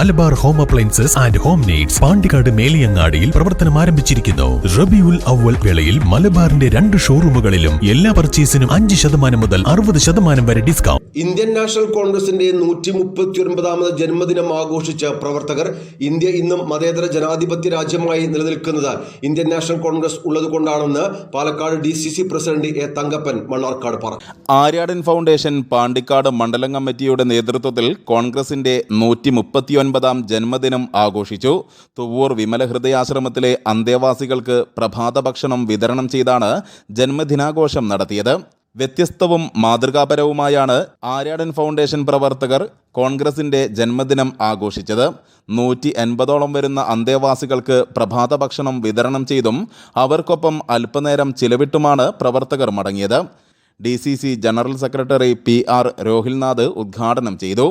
Malabar home appliances and home needs Pandikkad മേലിയങ്ങാടിയിൽ പ്രവർത്തനം ആരംഭിച്ചിരിക്കുന്നു. റബിയുൽ അവൽ വേളയിൽ മലബാറിന്റെ രണ്ട് ഷോറൂമുകളിലും എല്ലാ പർച്ചേസിനും അഞ്ച് ശതമാനം മുതൽ അറുപത് ശതമാനം വരെ ഡിസ്കൗണ്ട്. ഇന്ത്യൻ നാഷണൽ കോൺഗ്രസിന്റെ നൂറ്റി മുപ്പത്തി ഒൻപതാമത് ജന്മദിനം ആഘോഷിച്ച പ്രവർത്തകർ ഇന്ത്യ ഇന്നും മതേതര ജനാധിപത്യ രാജ്യമായി നിലനിൽക്കുന്നത് Indian National Congress ഉള്ളതുകൊണ്ടാണെന്ന് Palakkad D C C president A Thankappan Mannarkkad പറഞ്ഞു. ആര്യാടൻ ഫൗണ്ടേഷൻ പാണ്ടിക്കാട് മണ്ഡലം കമ്മിറ്റിയുടെ നേതൃത്വത്തിൽ കോൺഗ്രസിന്റെ നൂറ്റി മുപ്പത്തിയൊൻപതാം ജന്മദിനം ആഘോഷിച്ചു. തുവ്വൂർ വിമല ഹൃദയാശ്രമത്തിലെ അന്തേവാസികൾക്ക് പ്രഭാതഭക്ഷണം വിതരണം ചെയ്താണ് ജന്മദിനാഘോഷം നടത്തിയത്. വ്യത്യസ്തവും മാതൃകാപരവുമായാണ് ആര്യാടൻ ഫൗണ്ടേഷൻ പ്രവർത്തകർ കോൺഗ്രസിന്റെ ജന്മദിനം ആഘോഷിച്ചത്. നൂറ്റി എൺപതോളം വരുന്ന അന്തേവാസികൾക്ക് പ്രഭാതഭക്ഷണം വിതരണം ചെയ്തും അവർക്കൊപ്പം അല്പനേരം ചിലവിട്ടുമാണ് പ്രവർത്തകർ മടങ്ങിയത്. D general secretary P R Rohilnath ഉദ്ഘാടനം ചെയ്തു.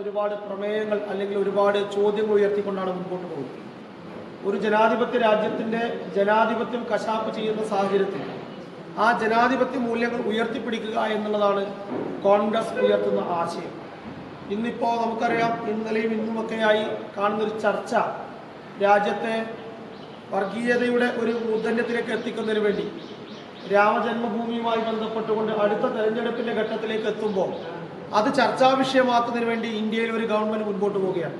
ഒരുപാട് പ്രമേയങ്ങൾ അല്ലെങ്കിൽ ഒരുപാട് ചോദ്യങ്ങൾ ഉയർത്തിക്കൊണ്ടാണ് മുൻപോട്ട് പോകുന്നത്. ഒരു ജനാധിപത്യ രാജ്യത്തിന്റെ ജനാധിപത്യം കശാപ്പ് ചെയ്യുന്ന സാഹചര്യത്തിൽ ആ ജനാധിപത്യ മൂല്യങ്ങൾ ഉയർത്തിപ്പിടിക്കുക എന്നുള്ളതാണ് കോൺഗ്രസ് ഉയർത്തുന്ന ആശയം. ഇന്നിപ്പോൾ നമുക്കറിയാം ഇന്നലെയും ഇന്നുമൊക്കെയായി കാണുന്നൊരു ചർച്ച രാജ്യത്തെ വർഗീയതയുടെ ഒരു മൂർധന്യത്തിലേക്ക് എത്തിക്കുന്നതിന് വേണ്ടി രാമജന്മഭൂമിയുമായി ബന്ധപ്പെട്ടുകൊണ്ട് അടുത്ത തെരഞ്ഞെടുപ്പിന്റെ ഘട്ടത്തിലേക്ക് എത്തുമ്പോൾ അത് ചർച്ചാ വിഷയമാക്കുന്നതിന് വേണ്ടി ഇന്ത്യയിൽ ഒരു ഗവൺമെന്റ് മുൻപോട്ട് പോവുകയാണ്.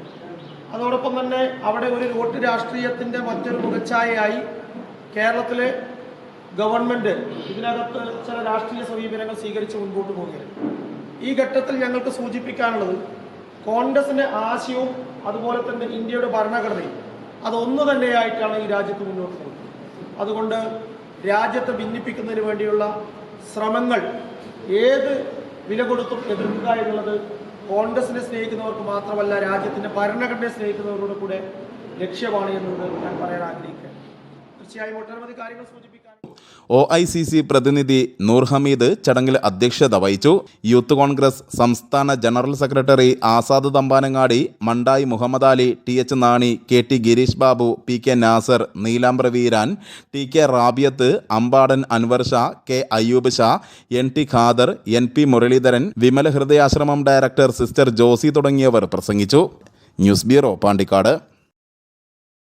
അതോടൊപ്പം തന്നെ അവിടെ ഒരു വോട്ട് രാഷ്ട്രീയത്തിന്റെ മറ്റൊരു മുഖച്ഛായയായി കേരളത്തിലെ ഗവൺമെന്റ് ഇതിനകത്ത് ചില രാഷ്ട്രീയ സമീപനങ്ങൾ സ്വീകരിച്ച് മുൻപോട്ട് പോവുകയാണ്. ഈ ഘട്ടത്തിൽ ഞങ്ങൾക്ക് സൂചിപ്പിക്കാനുള്ളത് കോൺഗ്രസിന്റെ ആശയവും അതുപോലെ തന്നെ ഇന്ത്യയുടെ ഭരണഘടനയും അതൊന്നു തന്നെയായിട്ടാണ് ഈ രാജ്യത്ത് മുന്നോട്ട് പോകുന്നത്. അതുകൊണ്ട് രാജ്യത്തെ ഭിന്നിപ്പിക്കുന്നതിന് വേണ്ടിയുള്ള ശ്രമങ്ങൾ ഏത് വില കൊടുത്തും എതിർക്കുക എന്നുള്ളത് കോൺഗ്രസിനെ സ്നേഹിക്കുന്നവർക്ക് മാത്രമല്ല രാജ്യത്തിന്റെ ഭരണഘടനയെ സ്നേഹിക്കുന്നവരോട് കൂടെ ലക്ഷ്യമാണ് എന്നുള്ളത് ഞാൻ പറയാൻ ആഗ്രഹിക്കുകയാണ് ഒ ഐ സി സി പ്രതിനിധി നൂർ ഹമീദ് ചടങ്ങിൽ അധ്യക്ഷത വഹിച്ചു. യൂത്ത് കോൺഗ്രസ് സംസ്ഥാന general secretary Azad Thampanangadi Mandayi Muhammad Ali T H Nani K T Girish Babu P K Nasar Neelambra Veeran T K Rabiyath Ambadan Anwar Sha K Ayyub Sha N T Khader N P Muraleedharan Vimala Hridayashramam director sister Josy തുടങ്ങിയവർ പ്രസംഗിച്ചു. News bureau Pandikkad.